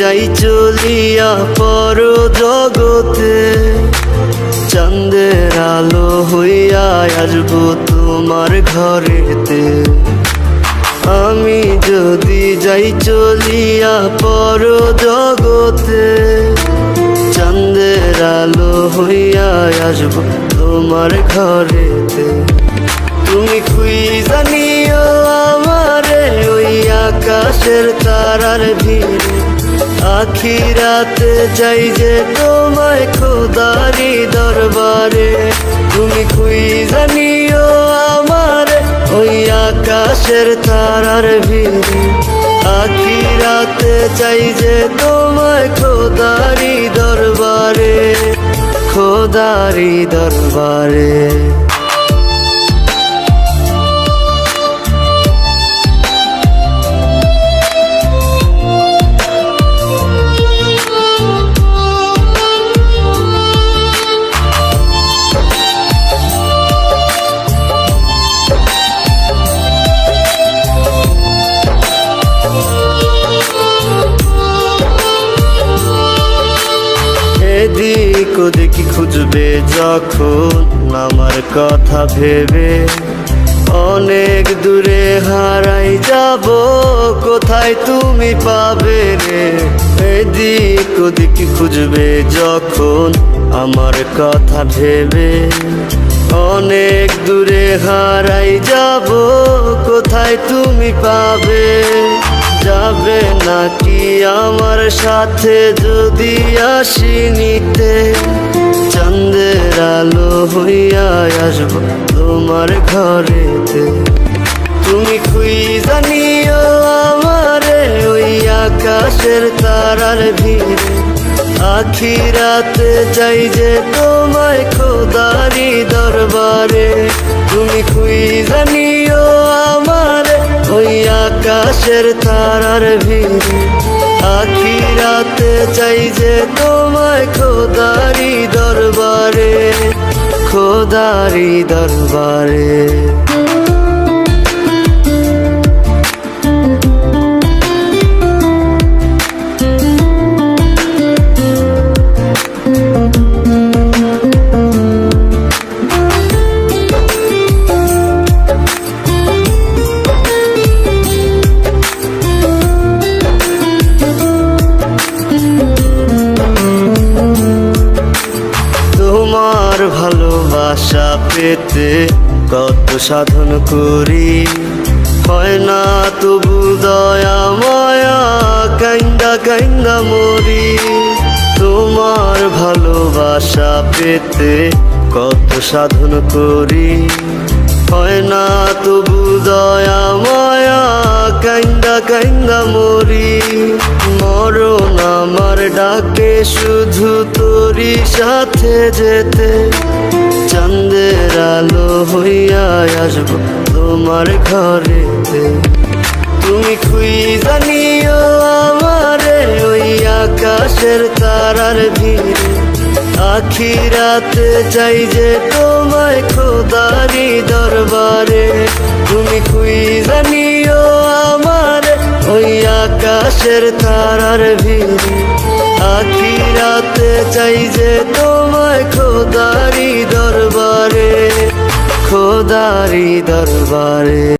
যাই চলিয়া পর জগতে চন্দের আলো হইয়া আসব তোমার ঘরেতে। আমি যদি যাই চলিয়া পর জগতে চন্দের আলো হইয়া আসব তোমার ঘরেতে। তুমি খুই জানিও আমারে, ওই আকাশের তারার আখিরাতে যাই যে তোমায় খোদারি দরবারে, তুমি খুই জানিও আমারে ওই আকাশের তারার ভিড়ে। আখিরাতে চাই যে তোমায় খোদারি দরবারে খোদারি দরবারে। এদিক ওদিক খুঁজবে যখন আমার কথা ভেবে। অনেক দূরে হারাই যাব, কোথায় তুমি পাবে রে? এদিক ওদিক খুঁজবে যখন আমার কথা ভেবে। অনেক দূরে হারাই যাব, কোথায় তুমি পাবে? যাবে নাকি আমার সাথে যদি আসি নিতে, চাঁদের আলো হইয়া আসব তোমার ঘরেতে। তুমি খুই জানিও আমারে ওই আকাশের তারার ভিড়ে। আখিরাতে চাই যে তোমায় খোদারি দরবারে। তুমি খুই জানিও ওই আকাশের তারার ভিড়ে। আখিরাতে চাই যে তোমায় খোদারি দরবারে খোদারি দরবারে। তোমার ভালোবাসা পেতে কত সাধন করি। হয় না তবু দয়া, মায়া, কাইন্দা কাইন্দা মরি। তোমার ভালোবাসা পেতে কত সাধন করি। হয় না তবু দয়া, মায়া, কাইন্দা কাইন্দা মরি। আমার শুধু তোরই সাথে যেতে। চাঁদের আলো হইয়া আসব তোমার ঘরেতে। তুমি খুই জানিও আমারে ওই আকাশের তারার ভিড়ে। আখিরাতে চাই যে তোমায় খোদারি দরবারে। তুমি খুই জানিও আমারে ওই আকাশের তারার ভিড়ে। আখিরাতে চাই যে তোমায় খোদারি দরবারে খোদারি দরবারে।